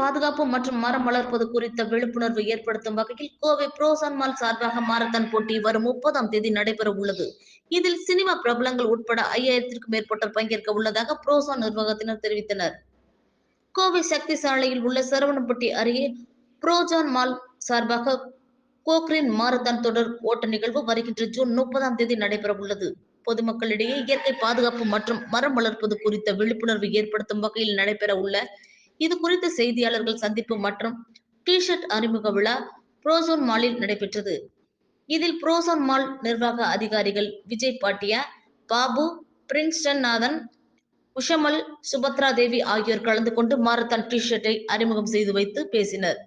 பாதுகாப்பு மற்றும் மரம் வளர்ப்பது குறித்த விழிப்புணர்வு ஏற்படுத்தும் வகையில் கோவை புரோசான் மால் சார்பாக மாரத்தான் போட்டி வரும் முப்பதாம் தேதி நடைபெற உள்ளது. இதில் சினிமா பிரபலங்கள் உட்பட ஐயாயிரத்திற்கும் மேற்பட்டோர் பங்கேற்க உள்ளதாக புரோசான் நிர்வாகத்தினர் தெரிவித்தனர். கோவை சக்தி சாலையில் உள்ள சரவணப்பட்டி அருகே புரோஜான் மால் சார்பாக கோக்ரின் மாரத்தான் தொடர் ஓட்ட நிகழ்வு வருகின்ற ஜூன் முப்பதாம் தேதி நடைபெற உள்ளது. பொதுமக்களிடையே இயற்கை பாதுகாப்பு மற்றும் மரம் வளர்ப்பது குறித்த விழிப்புணர்வு ஏற்படுத்தும் வகையில் நடைபெற உள்ள இது குறித்த செய்தியாளர்கள் சந்திப்பு மற்றும் டிஷர்ட் அறிமுக விழா புரோசோன் மாலில் நடைபெற்றது. இதில் புரோசோன் மால் நிர்வாக அதிகாரிகள் விஜய் பாட்டியா பாபு பிரின்ஸ்டன் நாதன் உஷமல் சுபத்ரா தேவி ஆகியோர் கலந்து கொண்டு மாரத்தான் டி ஷர்ட்டை அறிமுகம் செய்து வைத்து பேசினர்.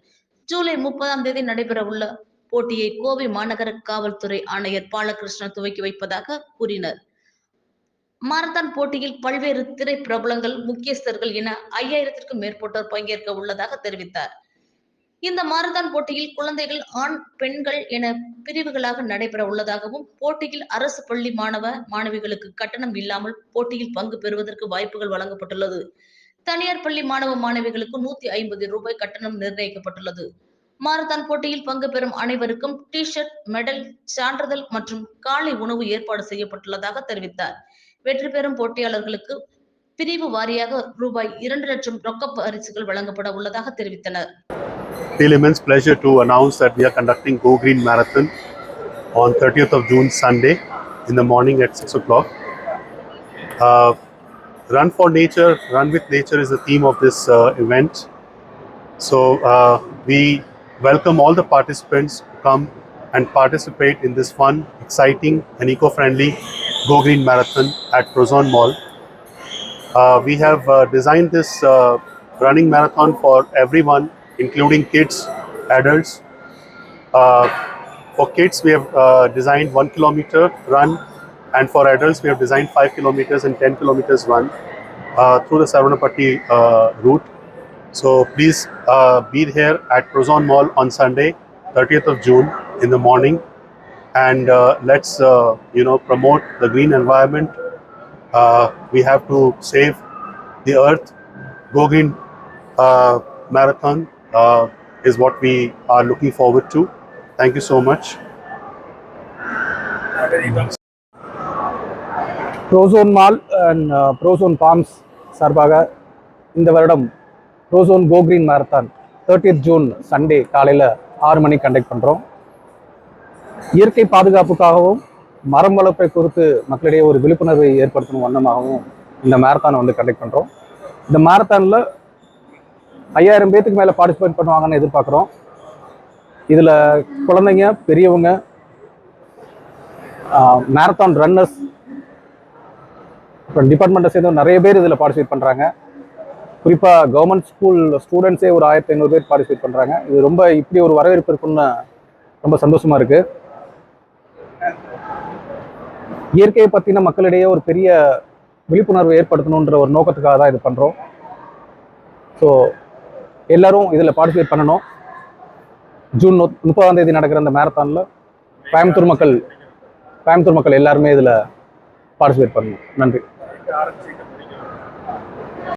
ஜூலை முப்பதாம் தேதி நடைபெற உள்ள போட்டியை கோவை மாநகர காவல்துறை ஆணையர் பாலகிருஷ்ணன் துவக்கி வைப்பதாக கூறினர். மாரத்தான் போட்டியில் பல்வேறு திரை பிரபலங்கள் முக்கியஸ்தர்கள் என ஐயாயிரத்திற்கும் மேற்பட்டோர் பங்கேற்க உள்ளதாக தெரிவித்தார். இந்த மாரத்தான் போட்டியில் குழந்தைகள் ஆண் பெண்கள் என பிரிவுகளாக நடைபெற உள்ளதாகவும் போட்டியில் அரசு பள்ளி மாணவ மாணவிகளுக்கு கட்டணம் இல்லாமல் போட்டியில் பங்கு பெறுவதற்கு வாய்ப்புகள் வழங்கப்பட்டுள்ளது. தனியார் பள்ளி மாணவ மாணவிகளுக்கு நூத்தி ஐம்பது ரூபாய் கட்டணம் நிர்ணயிக்கப்பட்டுள்ளது. மாரத்தான் போட்டியில் பங்கு பெறும் அனைவருக்கும் டி ஷர்ட் மெடல் சான்றிதழ் மற்றும் காலை உணவு ஏற்பாடு செய்யப்பட்டுள்ளதாக தெரிவித்தார். வெற்றி பெறும் போட்டியாளர்களுக்கு பிரிவு வாரியாக ரூபாய் இரண்டு லட்சம் ரொக்க பரிசுகள் வழங்கப்பட உள்ளதாக தெரிவித்தனர் feel immense pleasure to announce that we are conducting Go Green Marathon on 30th of June, Sunday, in the morning at 6 o'clock. Uh, run for Nature, Run with Nature is the theme of this uh, event. So uh, we welcome all the participants to come and participate in this fun, exciting, and eco-friendly Go Green Marathon at Prozon Mall. Uh, we have uh, designed this uh, running marathon for everyone, including kids, adults. Uh, for kids, we have uh, designed one kilometer run, and for adults, we have designed five kilometers and 10 kilometers run uh, through the Saranapatti uh, route. So please uh, be here at Prozon Mall on Sunday, 30th of June in the morning, and uh, let's uh, you know promote the green environment. Uh, we have to save the earth. Go Green uh, Marathon uh, is what we are looking forward to. Thank you so much. Prozone mall and Prozone farms சார்பாக இந்த வருடம் Prozone கோ green marathon Thirtieth June Sunday காலையில் ஆறு மணிக்கு conduct பண்ணுறோம் இயற்கை பாதுகாப்புக்காகவும் மரம் வளர்ப்பை குறித்து மக்களிடையே ஒரு விழிப்புணர்வை ஏற்படுத்தணும் வண்ணமாகவும் இந்த மேரத்தானை வந்து கண்டக்ட் பண்ணுறோம் இந்த மேரத்தானில் ஐயாயிரம் பேத்துக்கு மேலே பார்ட்டிசிபேட் பண்ணுவாங்கன்னு எதிர்பார்க்குறோம். இதில் குழந்தைங்க பெரியவங்க மேரத்தான் ரன்னர்ஸ் அப்புறம் டிபார்ட்மெண்ட்டை சேர்ந்து நிறைய பேர் இதில் பார்ட்டிசிபேட் பண்ணுறாங்க குறிப்பாக கவர்மெண்ட் ஸ்கூல் ஸ்டூடெண்ட்ஸே ஒரு ஆயிரத்தி ஐநூறு பேர் பார்ட்டிசிபேட் பண்ணுறாங்க இது ரொம்ப இப்படி ஒரு வரவேற்பு இருக்குன்னு ரொம்ப சந்தோஷமாக இருக்குது இயற்கையை பற்றின மக்களிடையே ஒரு பெரிய விழிப்புணர்வு ஏற்படுத்தணுன்ற ஒரு நோக்கத்துக்காக தான் இது பண்ணுறோம் ஸோ எல்லாரும் இதில் பார்ட்டிசிபேட் பண்ணணும். ஜூன் முப்பதாம் தேதி நடக்கிற அந்த மேரத்தானில் கோயம்புத்தூர் மக்கள் கோயம்புத்தூர் மக்கள் எல்லாருமே இதில் பார்ட்டிசிபேட் பண்ணணும். நன்றி.